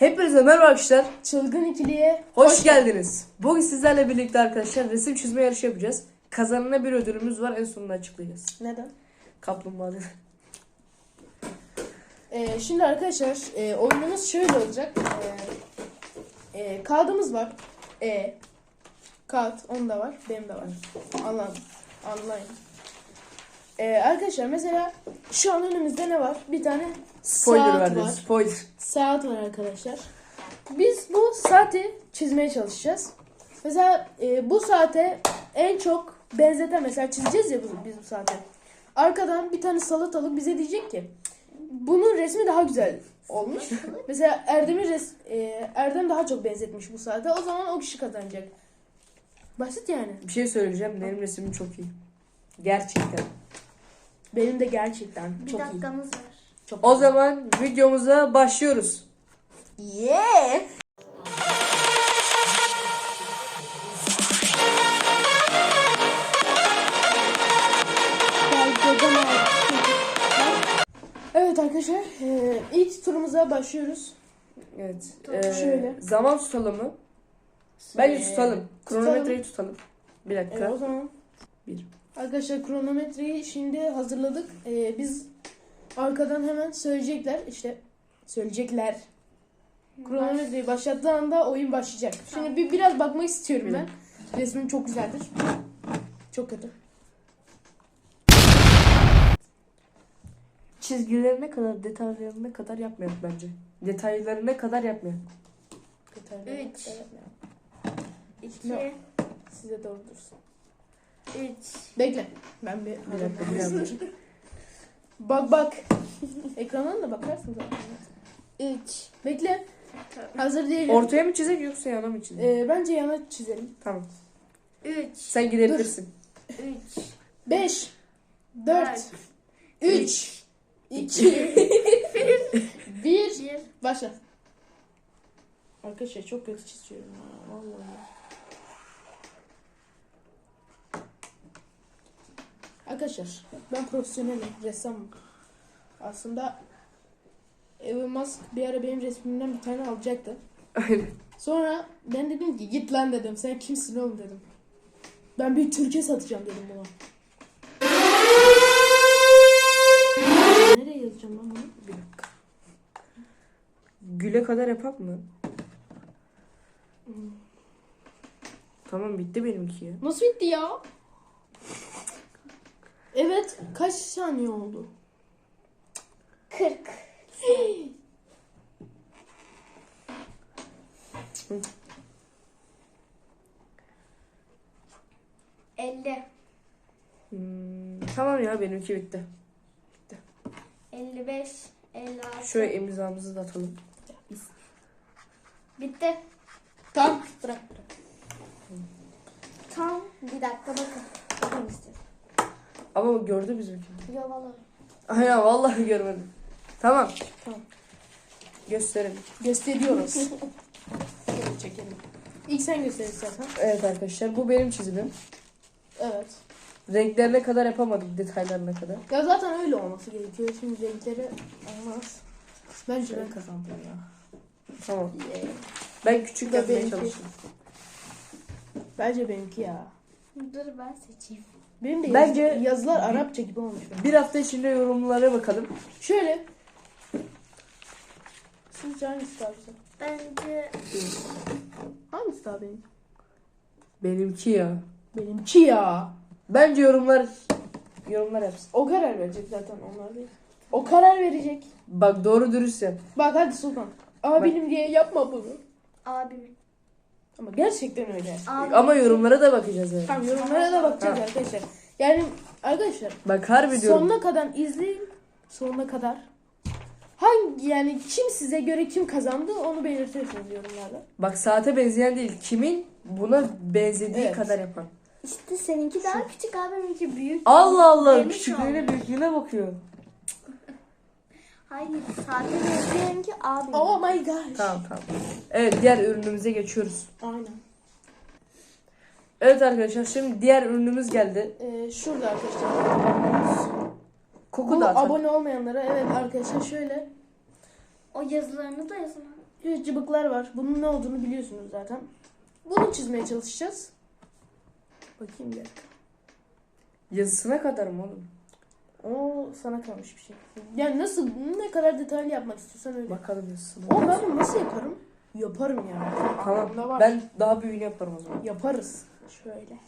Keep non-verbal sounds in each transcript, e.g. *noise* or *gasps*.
Hepinize merhaba arkadaşlar. Çılgın ikiliye Hoş, geldiniz. Bugün sizlerle birlikte arkadaşlar resim çizme yarışı yapacağız. Kazanana bir ödülümüz var. En sonunda açıklayacağız. Neden? Kaplumbağa. Ee, şimdi arkadaşlar e, oyunumuz şöyle olacak. Ee, e, kağıdımız var. E kağıt onda var. Benim de var. Anladım. Anlayın. Ee, arkadaşlar mesela şu an önümüzde ne var? Bir tane Spoiler saat verdim. var. Spoiler. Saat var arkadaşlar. Biz bu saati çizmeye çalışacağız. Mesela e, bu saate en çok benzeten mesela çizeceğiz ya bu- biz bu saate. Arkadan bir tane salatalık bize diyecek ki bunun resmi daha güzel olmuş. *laughs* mesela Erdem'in res, e, Erdem daha çok benzetmiş bu saate. O zaman o kişi kazanacak. Basit yani. Bir şey söyleyeceğim. Benim resimim çok iyi. Gerçekten. Benim de gerçekten Bir çok iyi. dakikamız var. Çok O iyi. zaman videomuza başlıyoruz. Yeah. Evet arkadaşlar eee, ilk turumuza başlıyoruz. Evet. Ee, şöyle. Zaman tutalım mı? Bence tutalım. Kronometreyi tutalım. Bir dakika. Evet, o zaman Bir. Arkadaşlar kronometreyi şimdi hazırladık. Eee, biz arkadan hemen söyleyecekler işte söyleyecekler. Kronometreyi başlattığı anda oyun başlayacak. Şimdi bir biraz bakmak istiyorum ben. Resmim çok güzeldir. Çok kötü. Çizgilerine kadar, detaylarına kadar yapmayalım bence. Detaylarına kadar yapmayalım. Detaylı. Üç. İki, Yok. Size doğru dursun. Üç. Bekle. Ben bir, Bir dakika, bir dakika. Bak bak. Ekrandan da bakarsın zaten. Üç. Bekle. Hazır değilim. Ortaya mı çizek yoksa yana mı çizek? Ee, bence yana çizelim. Tamam. Üç. Sen gidebilirsin. Üç. 5 4 Dört. 3 2 1 Bir. Başla. Arkadaşlar çok kötü çiziyorum ya. Vallahi. Arkadaşlar ben profesyonelim. Ressamım. Aslında Elon Musk bir ara benim resmimden bir tane alacaktı. Aynen. Sonra ben dedim ki git lan dedim. Sen kimsin oğlum dedim. Ben bir Türkiye satacağım dedim buna. Nereye yazacağım lan bunu? Bir dakika. Güle kadar yapak mı? Tamam bitti benimki ya. Nasıl bitti ya? Evet. Kaç saniye oldu? Kırk. *gasps* Elli. Hmm, tamam ya benimki bitti. Elli beş. Elli altı. Şöyle imzamızı da atalım. Bitti. Tamam. Bırak bırak. Tam bir dakika bakın. Bakın istiyorum. Ama gördü bizimki. Yo vallahi. *laughs* Aynen vallahi görmedim. Tamam. Tamam. Gösterelim. Gösteriyoruz. *laughs* Çekelim. İlk sen göster istersen. Evet arkadaşlar bu benim çizimim. Evet. Renklerine kadar yapamadık detaylarına kadar. Ya zaten öyle olması gerekiyor. Şimdi renkleri olmaz. Bence ben kazandım ya. Tamam. Yeah. Ben küçük Bu da yapmaya benimki. çalıştım. Bence benimki ya. Dur ben seçeyim. Benim de Bence- yazı- yazılar Arapça gibi olmuş. benim. Bir hafta içinde yorumlara bakalım. Şöyle. Sizce hangisi daha güzel? Bence Hangisi daha benim? Benimki ya. Benimki ya. Bence yorumlar yorumlar yapsın. O karar verecek zaten onlar değil. O karar verecek. Bak doğru dürüst yap. Bak hadi Sultan. Abinim diye yapma bunu. abimin. Ama gerçekten öyle. Abim. Ama yorumlara da bakacağız yani. Tamam yorumlara da bakacağız Ha. arkadaşlar. Yani arkadaşlar Bak harbi diyorum. sonuna kadar izleyin. Sonuna kadar. Hangi yani kim size göre kim kazandı onu belirtirsiniz yorumlarda. Bak saate benzeyen değil. Kimin buna benzediği Evet. kadar yapan. İşte seninki daha küçük abiminki büyük. Allah Allah. Küçüklüğüne büyüklüğüne bakıyor. Hayır saate benzeyenki abim. Oh my gosh. Tamam tamam. Evet diğer ürünümüze geçiyoruz. Aynen. Evet arkadaşlar şimdi diğer ürünümüz geldi. Ee, şurada arkadaşlar. Koku Bu dağıtan. abone olmayanlara evet arkadaşlar şöyle O yazılarını da yazın. Cıbıklar var. Bunun ne olduğunu biliyorsunuz zaten. Bunu çizmeye çalışacağız. Bakayım bir dakika. Yazısına kadar mı oğlum? O sana kalmış bir şey. Yani nasıl, ne kadar detaylı yapmak istiyorsan öyle. Bakalım yazısına. O ben bunu nasıl yaparım? Yaparım yani. Aklımda Tamam. var. Ben daha büyüğünü yaparım o zaman. Yaparız. Şöyle.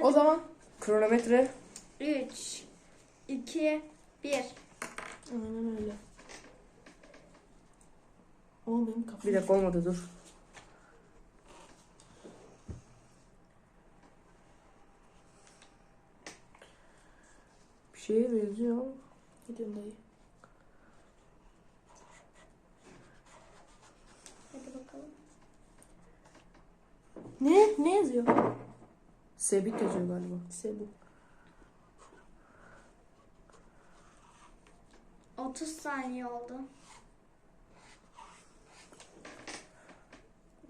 O zaman Kronometre 3, 2, 1. Aynen öyle. Oğlum benim kafam. bir dakika olmadı dur. Şeye benziyor ama. Gidiyorum dayı. Hadi bakalım. Ne? Ne yazıyor? Sebit yazıyor galiba. Sebu. 30 saniye oldu.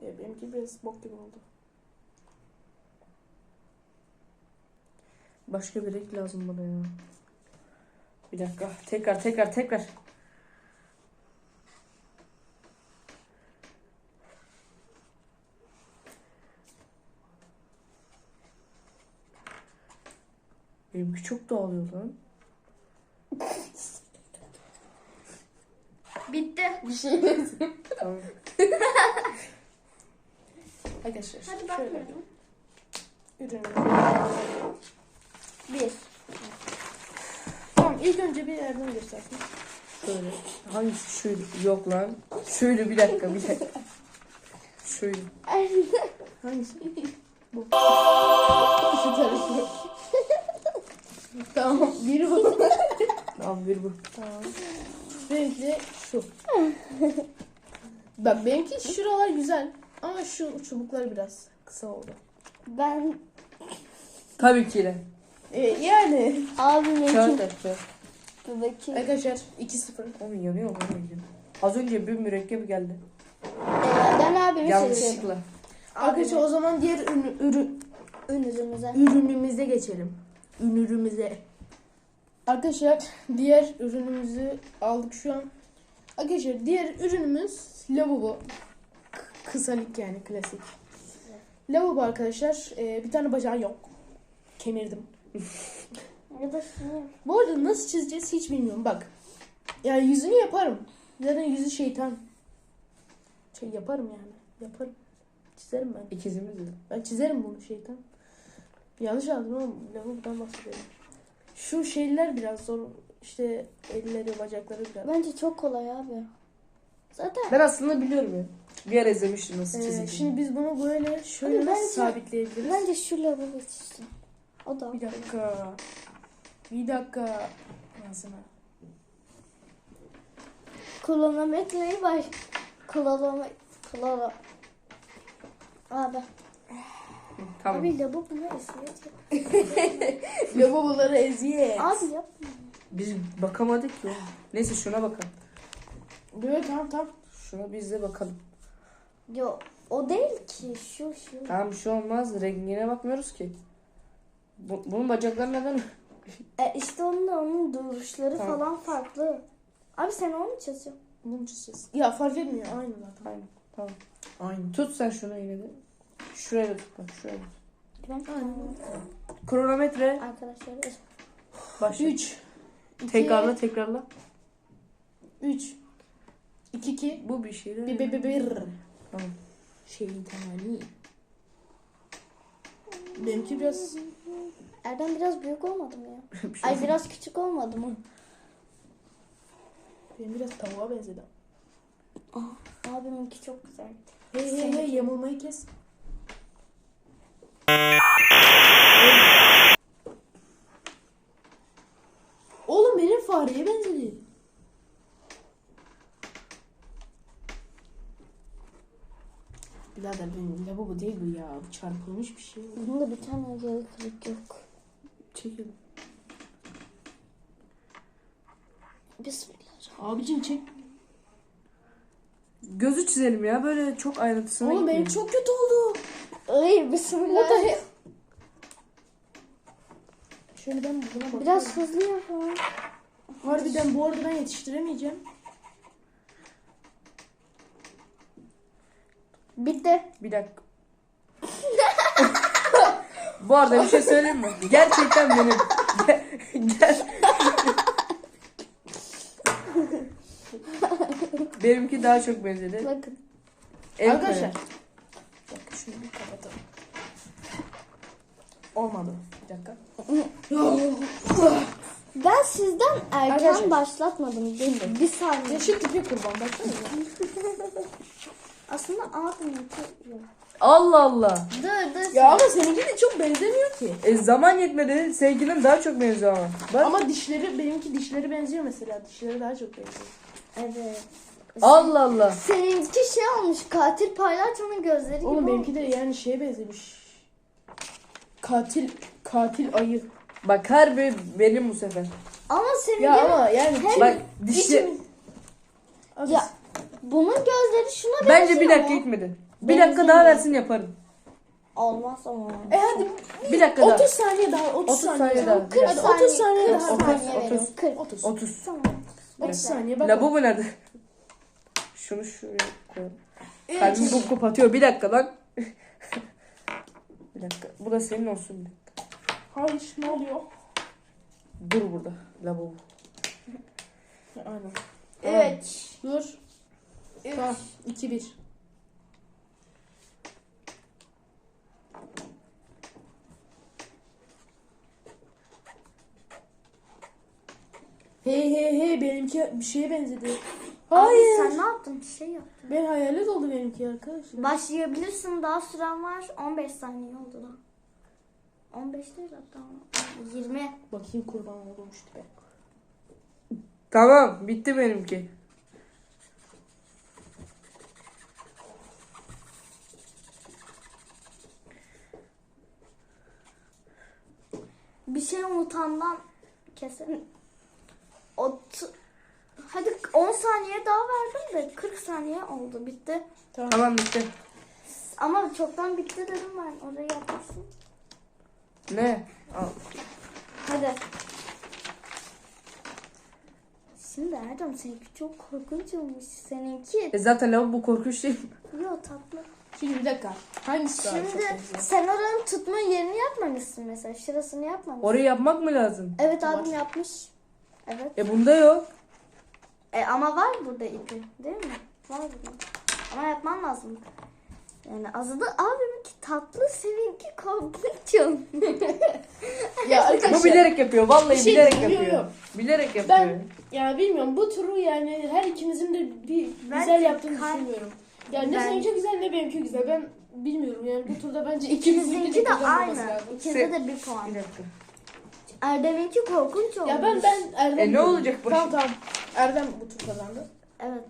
Ya benimki biraz bok gibi oldu. Başka bir renk lazım bana ya. Bir dakika. Tekrar tekrar tekrar. Benimki çok dağılıyor lan. Bitti. Bir şey. Tamam. Arkadaşlar Hadi bakıyorum. ürünü. 1. Tamam ilk önce bir yerden göstersin. Şöyle. Hangisi şuydu? Yok lan. Şöyle bir dakika bir dakika. Şöyle. Hangisi? Bu. Şu tarafı. tamam biri bu. Tamam bir bu. Tamam. Benimki şu. Bak benimki şuralar güzel. Ama şu çubuklar biraz kısa oldu. Ben Tabii ki de. Ee, yani. abimin Kağıt et kağıt. Dur bakayım. Arkadaşlar 2-0. Oğlum yanıyor mu? yanıyor. Az önce bir mürekkep geldi. Ee, ben abimi seçiyorum. Yanlışlıkla. Arkadaşlar o zaman diğer ürün, ürün, ürünümüze geçelim. Ürünümüze. Arkadaşlar diğer ürünümüzü aldık şu an. Arkadaşlar diğer ürünümüz lavabo. K- Kısalık yani klasik. Lavabo arkadaşlar e, bir tane bacağı yok. Kemirdim. Ya da şunu. Bu arada nasıl çizeceğiz hiç bilmiyorum bak. Yani yüzünü yaparım. Zaten yüzü şeytan. Şey yaparım yani. Yaparım. Çizerim ben. İkizimiz. Ben çizerim bunu şeytan. Yanlış anladım ama lavabodan bahsediyorum. Şu şeyler biraz zor. İşte elleri, bacakları biraz. Bence çok kolay abi. Zaten Ben aslında biliyorum ya. Bir ara izlemiştim nasıl Ee, çizildiğini. şimdi biz bunu böyle şöyle Abi nasıl bence- sabitleyebiliriz? bence şu lavabo çizsin. O da. Bir dakika. Bir dakika. Ağzına. Kronometreyi baş. Kronometre. Krono. Abi. Tamam. Abi lavabo ne eziyet. Lavabolara *laughs* eziyet. Abi yap. Biz bakamadık oğlum. Neyse şuna bakalım. Evet tamam tamam. Şuna biz de bakalım. Yo o değil ki şu şu. Tamam bir şey olmaz. Rengine bakmıyoruz ki. Bu, bunun bacakları neden? E işte onun da onun duruşları Tamam. falan farklı. Abi sen onu mu çiziyorsun? Bunu çizeceğiz. Ya fark etmiyor. Aynı zaten. Aynen. Tamam. Aynen. Tut sen şunu yine de. Şuraya da tut bak. Şuraya da tut. Ben Aynen. Kronometre. Arkadaşlar Başla. 3 Tekrarla tekrarla. 3 2 2 Bu bir şey. Bir bir bir bir. Tamam. Şeytani. Benimki biraz Erdem biraz büyük olmadı mı ya? *laughs* Bir şey Ay biraz küçük olmadı mı? benim biraz tavuğa benzedi. Abiminki çok güzeldi. Hey hey hey yamulmayı kes. Oğlum benim fareye benzedi. Birader benim lavabo değil bu ya. Bu çarpılmış bir şey. Bunda bir tane yarı kırık yok. Çekin. Bismillah. Abicim çek. Gözü çizelim ya. Böyle çok ayrıntısına Oğlum benim gitmeyelim. çok kötü oldu. Ay bismillah. Şöyle ben buna bakıyorum. Biraz hızlı yapalım. Harbiden bu arada ben yetiştiremeyeceğim. Bitti. Bir dakika. Bu arada bir şey söyleyeyim mi? Gerçekten benim. Gel. Benimki daha çok benzedi. Bakın. En Arkadaşlar. dakika şunu bir kapatalım. Olmadı. Bir dakika. Ben sizden erken Arkadaşlar. başlatmadım değil mi? Bir saniye. Şu tipi kurban baksana. Aslında abiminki yok. Allah Allah. Dur dur. ya ama seninki de çok benzemiyor ki. E zaman yetmedi. Sevgilim daha çok benziyor ama. Bak. Ama dişleri benimki dişleri benziyor mesela. Dişleri daha çok benziyor. Evet. Allah Allah. Seninki şey olmuş katil palyaçonun gözleri gibi Oğlum benimki de yani şeye benzemiş. Katil katil ayı. Bak harbi benim bu sefer. Ama senin Ya ama yani Bak dişi. içim- Abi, Ya bunun gözleri şuna benziyor Bence bir dakika mu? gitmedi. Bir dakika daha versin yaparım. Olmaz ama. E hadi Bir dakika daha. 30 saniye daha 30, 30 saniye, daha. daha. 40 Hadi saniye, 30 saniye 40 daha. Otuz, saniye otuz. veriyorum. 40. 30. 30. Tamam. 30 saniye bak. Lavabo nerede? Şunu şuraya koyalım. Evet. Kalbim bu kopatıyor. Bir dakika lan. bir dakika. Bu da senin olsun. Hayır ne oluyor? Dur burada. Lavabo. Aynen. Evet. Dur. Tamam 2 1. Hey hey hey benimki bir şeye benzedi. Hayır. Abi sen ne yaptın? Bir şey yaptın. Ben hayalet oldu benimki arkadaşlar. Başlayabilirsin. Daha süren var. 15 saniye oldu da. 15 değil hatta. 20. Bakayım kurban oldum işte be. Tamam. Bitti benimki. Bir şey unutandan kesin. Ot... Hadi 10 saniye daha verdim de 40 saniye oldu. Bitti. Tamam. Tamam bitti. Ama çoktan bitti dedim ben. Orayı yapmasın. Ne? Al. Hadi. Şimdi Erdem seninki çok korkunç olmuş. Seninki E zaten lavabo korkunç değil mi? yok tatlı. Şimdi bir dakika. Hangisi daha çok Şimdi benziyor? sen oranın tutma yerini yapmamışsın mesela. Şurasını yapmamışsın. Orayı yapmak mı lazım? Evet abim yapmış. Evet. E bunda yok. E, ama var burada ipi değil mi? Var burada. Ama yapman lazım. Yani azı da abiminki tatlı seninki olmuş. *laughs* Ya arkadaşlar. Bu bilerek yapıyor. Vallahi Bir şey bilerek diyeyim, yapıyor. yok. Bilerek yapıyor. Ben ya bilmiyorum bu turu yani her ikimizin de bir güzel yaptığını kay- düşünmüyorum. Yani ne Ben- seninki güzel ne benimki güzel. Ben bilmiyorum yani bu turda bence ikimizinki de aynı. İkimizde de bir puan. Bir dakika. Erdem'inki korkunç olmuş. Ya ben ben Erdem. E ne diyorum. olacak bu Tamam tamam. Erdem bu tur kazandı. Evet.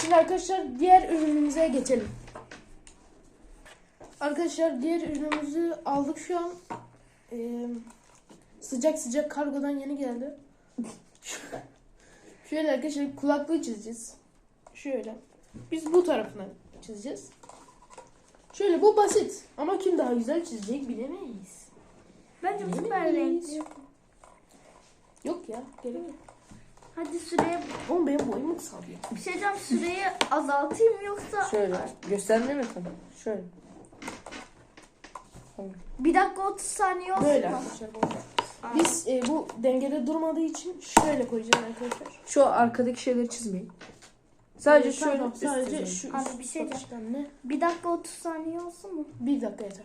Şimdi arkadaşlar diğer ürünümüze geçelim. Arkadaşlar diğer ürünümüzü aldık şu an. Ee, sıcak sıcak kargodan yeni geldi. *laughs* Şöyle arkadaşlar kulaklığı çizeceğiz. Şöyle. Biz bu tarafına çizeceğiz. Şöyle bu basit. Ama kim daha güzel çizecek bilemeyiz. Bence bu süper. Yok ya gerek yok. Hadi süreye Oğlum benim boyum kısaldı ya. bir şey diyeceğim süreyi azaltayım yoksa Şöyle. Gösterme mi tamam? Şöyle. bir dakika 30 saniye olsun Böyle mu? arkadaşlar. bu. Biz e, bu dengede durmadığı için şöyle koyacağız arkadaşlar. Şu arkadaki şeyleri çizmeyin. Sadece Ee, şöyle tamam, sadece şu Abi bir şey bakıştan ne? Bir dakika 30 saniye olsun mu? Bir dakika yeter.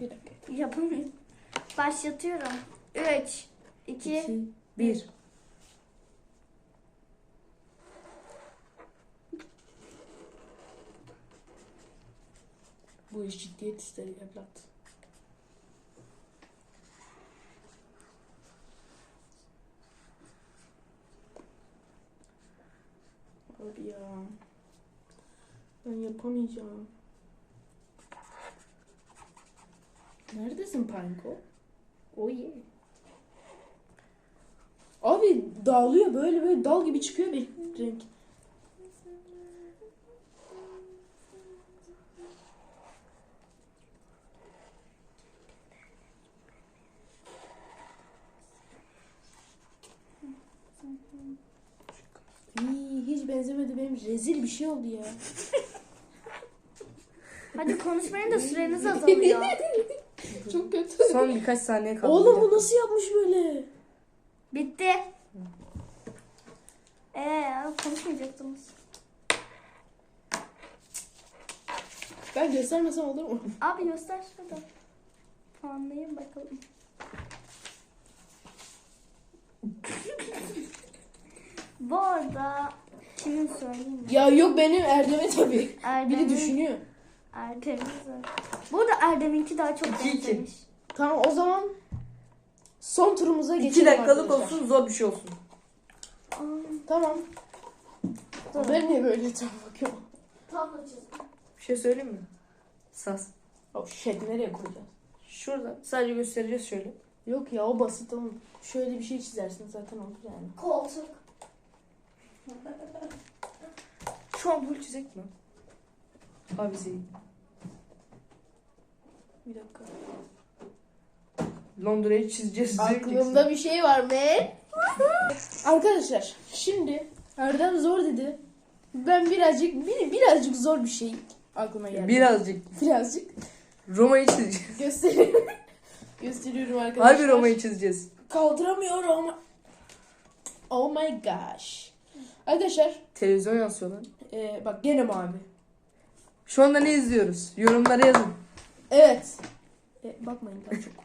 Bir dakika. yeter. Yapamıyorum. Başlatıyorum. 3 2 2, 1. Bu iş ciddiyet ister evlat. Abi ya. Ben yapamayacağım. Neredesin Panko? Yeah. Abi dağılıyor böyle böyle dal gibi çıkıyor bir renk. İyi, hiç benzemedi benim rezil bir şey oldu ya. *laughs* Hadi konuşmayın da süreniz *laughs* azalıyor. Çok kötü. Son birkaç saniye kaldı. Oğlum bu nasıl yapmış böyle? Bitti. Ee, konuşmayacaktınız. Ben göstermesem olur mu? *laughs* Abi göster şurada. Puanlayayım bakalım. Bu arada kimin söyleyeyim mi? Ya yok benim Erdem'e tabii. Erdem'in. Biri düşünüyor. Erdem'in söyle- Bu arada Erdem'inki daha çok İki, iki. benzemiş. Tamam o zaman son turumuza geçelim İki dakikalık arkadaşlar. olsun zor bir şey olsun. Aa, Tamam. Ben niye böyle etrafa bakıyorum? Bir şey söyleyeyim mi? Sas. Oh shit nereye koyacağız? Şurada sadece göstereceğiz şöyle. Yok ya o basit oğlum. Şöyle bir şey çizersin zaten olur yani. Koltuk. Şu an bunu çizek mi? Abi Zeyn. Bir dakika. Londra'yı çizeceğiz. Aklımda bir şey var be. Arkadaşlar şimdi Erdem zor dedi. Ben birazcık bir, birazcık zor bir şey aklıma geldi. Birazcık. Birazcık Roma'yı çizeceğiz. gösteriyorum. *laughs* Gösteriyorum arkadaşlar. Harbi Roma'yı çizeceğiz. Kaldıramıyorum. Oh my gosh. Arkadaşlar Televizyon yansıyor lan. e, bak gene mavi. Şu anda ne izliyoruz? Yorumlara yazın. Evet. E, bakmayın daha çok. *laughs*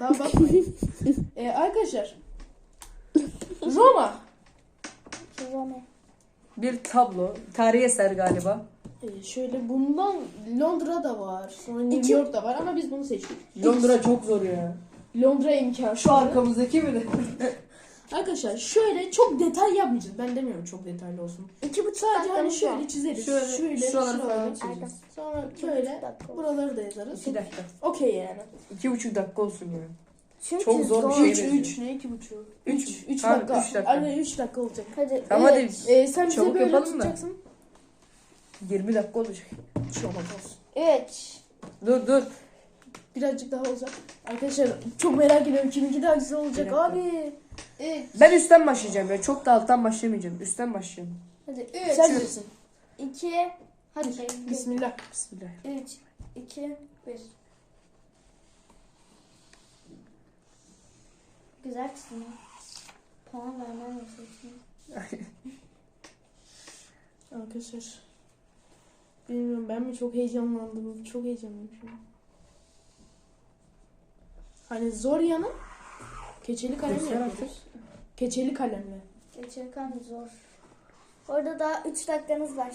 Daha bakmayın. E, arkadaşlar. Roma. Rome. Bir tablo. Tarihi eser galiba. E, şöyle bundan Londra'da var. Sonra New İki- York'ta var ama biz bunu seçtik. Londra çok zor ya. Londra imkan. Şu arkamızdaki mi de? *laughs* Arkadaşlar şöyle çok detay yapmayacağız. Ben demiyorum çok detaylı olsun. İki buçuk Sadece hani dakikamız şöyle var. çizeriz. Şöyle, Şöyle, şuraları falan çizeceğiz. Sonra İki şöyle olsun. buraları da yazarız. İki dakika. Okey yani. İki buçuk dakika olsun yani. Çünkü Çok zor bir şey. 3 benziyor. 3 ne 2 buçuk? Üç. 3 3 Tamam, dakika. üç dakika. Aynen 3 dakika olacak. Hadi. Tamam hadi. üç. Ee, sen bize Çabuk böyle yapalım da. tutacaksın. 20 dakika olacak. Şu an olmaz. Üç. Dur dur. Birazcık daha olacak. Arkadaşlar çok merak ediyorum kiminki daha güzel olacak Bir dakika. abi. Evet. Ben üstten başlayacağım ya. Çok da alttan başlamayacağım. Üstten başlayacağım. Hadi üç. Sen bilirsin. İki. Hadi. Bismillah. Bismillah. Üç. iki, Bir. Güzel çizim. ya. Puan vermem lazım. *laughs* Arkadaşlar. Bilmiyorum ben mi çok heyecanlandım? Çok heyecanlıyım şu an. Hani zor yanı keçeli kalem Göster yapıyoruz. Keçeli kalemle. Geçerken zor. Orada daha 3 dakikanız var.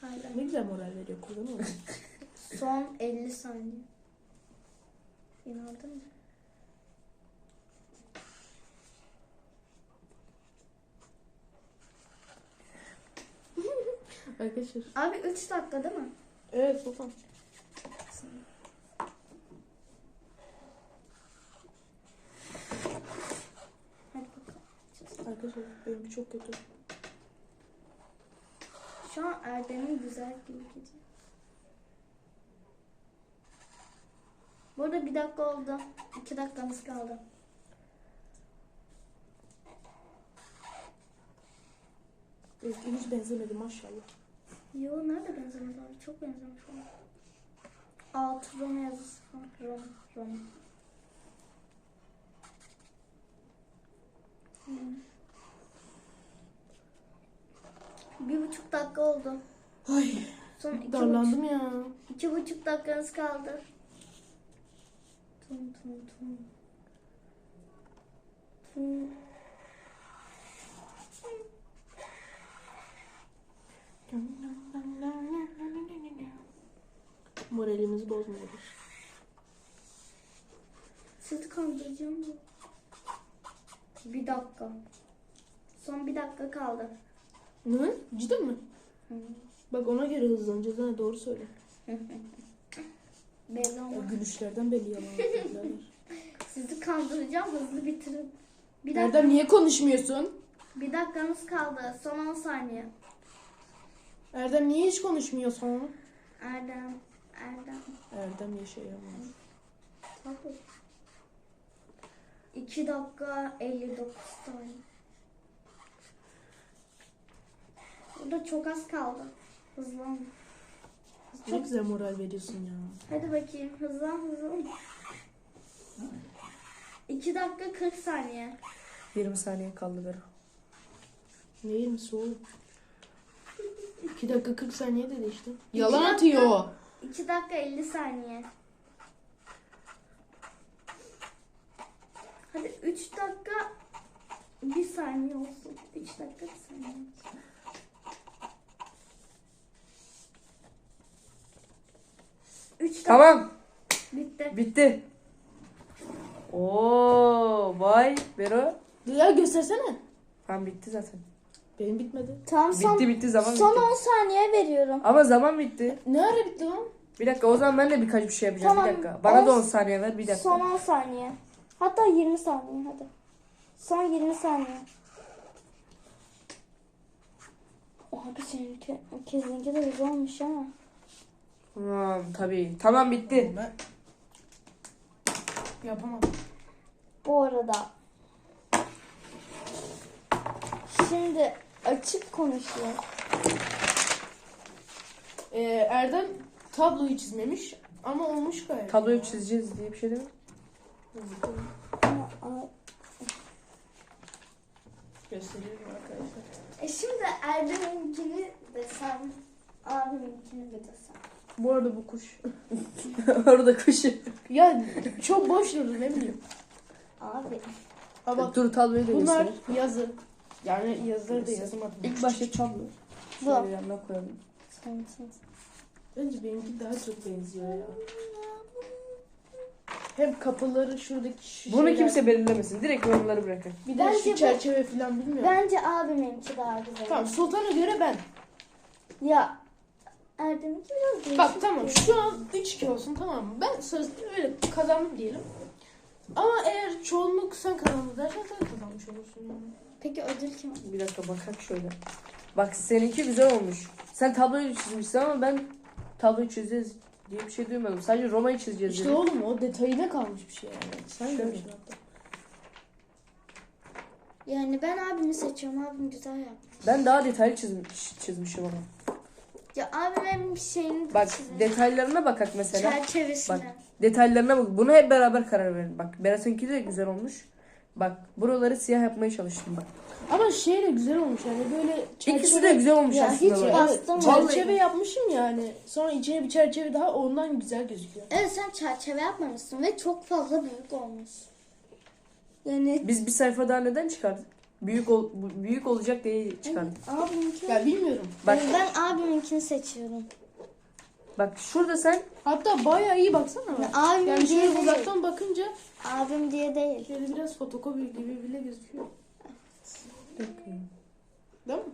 Hala. Ne güzel moral veriyor kullanıyor musun? *laughs* Son 50 saniye. İnandın mı? Arkadaşlar. Abi 3 dakika değil mi? Evet Sultan. Hadi bakalım. Arkadaşlar benim çok kötü. Şu an Erdem'in güzel gibi gidiyor. Burada bir dakika oldu. 2 dakikamız kaldı. Özgür hiç benzemedi maşallah. Yo nerede benzemez abi? Çok benzemiş ona. Altı Roma yazısı falan. Roma. Roma. Hmm. Bir buçuk dakika oldu. Ay Son iki buçuk, darlandım ya. iki buçuk dakikanız kaldı. Tum tum tum. Tum. Moralimizi bozmuyoruz. Sizi kandıracağım? Bir dakika. Son bir dakika kaldı. Ne? Cidden mi? Hı. Bak ona göre hızlanacağız ha doğru söyle. Belli O olmaz. gülüşlerden belli yalan. Sizi kandıracağım hızlı bitirin. Bir dakika. Erdem niye konuşmuyorsun? Bir dakikamız kaldı. Son 10 saniye. Erdem niye hiç konuşmuyorsun? Erdem. Erdem. Erdem yaşayamaz. Tabii. 2 dakika 59 saniye. Burada çok az kaldı. Hızlan. Ne güzel moral veriyorsun ya. Hadi bakayım hızlan hızlan. 2 dakika 40 saniye. 20 saniye kaldı Bero. Neyin mi soğuk? 2 dakika 40 saniye dedi işte. Yalan dakika. atıyor. 2 dakika 50 saniye. Hadi 3 dakika 1 saniye olsun. 3 dakika 1 saniye. Üç Tamam. bitti. Bitti. Oo, vay Bero. Ya göstersene. Tamam bitti zaten. Benim bitmedi. Tamam son, Bitti bitti zaman son bitti. 10 saniye veriyorum. Ama zaman bitti. Ne ara bitti lan? Bir dakika o zaman ben de birkaç bir şey yapacağım. Tamam, Bir dakika. Bana da on- 10 saniye ver. Bir dakika. Son 10 saniye. Hatta 20 saniye hadi. Son 20 saniye. Abi seninki, kesinlikle de güzel olmuş ha. Tamam tabii. Tamam bitti. Ben yapamam. Bu arada şimdi açık konuşuyor. Ee, Erdem tabloyu çizmemiş ama olmuş gayet. Tabloyu çizeceğiz diye bir şey değil mi? Arkadaşlar. E şimdi Erdem'inkini desem, abiminkini de desem. Bu arada bu kuş. *laughs* Orada kuşu. Ya çok boş durdu ne bileyim. Abi bak Dur tabloyu da bunlar yazı. Yani yazıları da yazamadım. İlk başta tablo. Bu. Şöyle yanına koyalım. sen sen. Bence benimki daha çok benziyor ya. Hem kapıları şuradaki şu Bunu şeyler- kimse belirlemesin. Direkt yorumları bırakın. Bir de Bence şu bu- çerçeve falan bilmiyorum. Bence abiminki daha güzel. Tamam Sultan'a göre ben. Ya Erdem'inki biraz değişik. Bak tamam şu an 3-2 olsun tamam mı? Ben söz öyle kazandım diyelim. Ama eğer çoğunluk sen kazandın dersen sen kazanmış olursun yani. Peki ödül kim? Bir dakika bakak şöyle. Bak seninki güzel olmuş. Sen tabloyu çizmişsin ama ben tabloyu çizeceğiz diye bir şey duymadım. Sadece Roma'yı çizeceğiz İşte dedim. oğlum o detayına kalmış bir şey yani. Sen Şöyle. görmüşsün hatta. Yani ben abimi seçiyorum. Abim güzel yapmış. Ben daha detaylı çizmiş, çizmişim ama. Ya abimin şeyini de Bak çizelim. detaylarına bakak mesela. Çerçevesine. Bak detaylarına bak. Bunu hep beraber karar verin. Bak Berat'ınki de güzel olmuş. Bak buraları siyah yapmaya çalıştım bak. Ama şey de güzel olmuş yani böyle çerçeve... İkisi de güzel olmuş ya aslında. hiç böyle. Bastım. çerçeve yapmışım yani. Sonra içine bir çerçeve daha ondan güzel gözüküyor. Evet sen çerçeve yapmamışsın ve çok fazla büyük olmuş. Yani Biz bir sayfa daha neden çıkardık? Büyük ol, büyük olacak diye çıkardık. abiminki. Ya bilmiyorum. Bak Ben abiminkini seçiyorum. bak şurada sen Hatta bayağı iyi baksana. Ya bak. abim Yani diye şöyle değil. uzaktan bakınca Abim diye değil. şöyle biraz fotokopi gibi bile gözüküyor. Değil mi?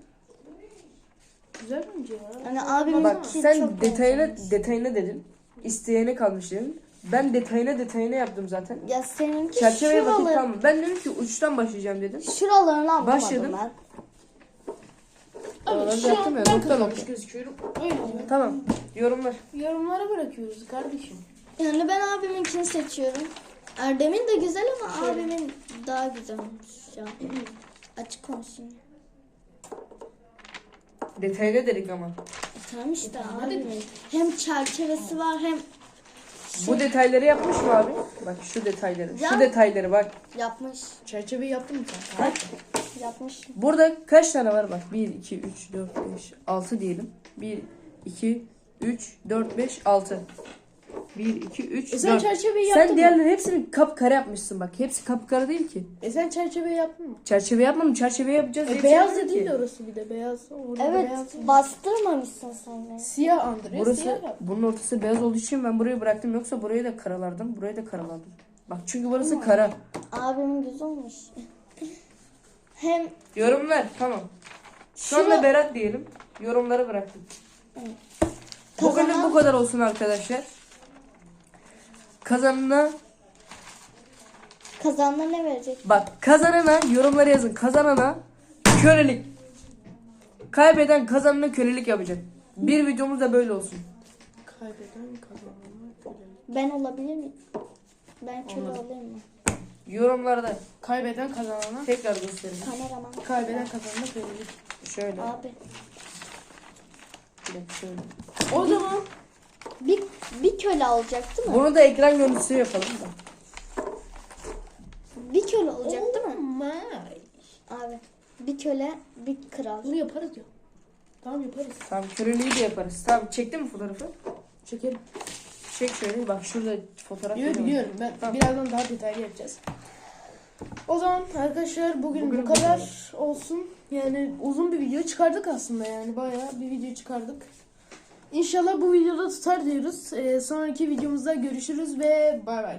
Güzel bence ya. Yani abiminki bak çok sen detayına detayına dedin. İsteyene kalmış dedin. Ben detayına detayına yaptım zaten. Ya seninki Çerçeveye bakayım şuraları, tamam. Ben dedim ki uçtan başlayacağım dedim. şuralarını anlamadım Başladım. ben. Ama Oraları şu yaptım an ya, ben nokta kazanmış nokta. gözüküyorum. Öyle. Tamam. Yorumlar. Yorumlara bırakıyoruz kardeşim. Yani ben abiminkini seçiyorum. Erdem'in de güzel ama Şöyle. abimin daha güzel olmuş ya. *clears throat* Açık konuşayım. Detayına dedik ama. E tamam işte tamam, abimin. Hem çerçevesi var hem Bu detayları yapmış mı abi? Bak şu detayları. Şu Ya. detayları bak. yapmış. Çerçeve yaptın mı sen? Bak. Yapmış. Burada kaç tane var bak? 1, 2, 3, 4, 5, 6 diyelim. 1, 2, 3, 4, 5, 6. 1, 2, 3, E sen 4. çerçeveyi yaptın Sen mı? diğerlerini hepsini kapkara yapmışsın bak. Hepsi kapkara değil ki. E sen çerçeve yaptın mı? Çerçeve yapmadım. Çerçeve yapacağız diye E bir şey beyaz yok da ki. değil de orası bir de beyaz. Orada Evet beyaz. bastırmamışsın sen de. Siyah andırıyor. Burası Siyah yap. bunun ortası beyaz olduğu için ben burayı bıraktım. Yoksa burayı da karalardım. Burayı da karalardım. Bak çünkü burası kara. Abimin güzel olmuş. Hem Yorumlar tamam. Şu anda Berat diyelim. Yorumları bıraktık. Bugünlük bu kadar olsun arkadaşlar. Kazanına kazanma ne verecek? bak kazanana yorumları yazın. Kazanana kölelik. Kaybeden kazanana kölelik yapacak. Bir videomuz da böyle olsun. Kaybeden kazananlar kölelik. Ben olabilir miyim? Ben köle Olmadı. olayım mı? Yorumlarda Kaybeden kazanana. tekrar gösterelim. Kameraman. Kaybeden kazanana kölelik. Şöyle. Abi. Bir dakika şöyle. O zaman bir, bir köle olacak değil mi? Bunu da ekran görüntüsü yapalım da. Bir köle olacak değil mi? Oh my. Abi bir köle bir kral. Bunu yaparız ya. Tamam yaparız. Tamam köleliği de yaparız. Tamam çektin mi fotoğrafı? Çekelim. Çek şöyle bak şurada fotoğraf var. biliyorum. Ben Tamam. birazdan daha detaylı yapacağız. O zaman arkadaşlar bugün, Bugün bu kadar olsun. Yani uzun bir video çıkardık aslında yani bayağı bir video çıkardık. İnşallah bu videoda tutar diyoruz. Ee, sonraki videomuzda görüşürüz ve bay bay.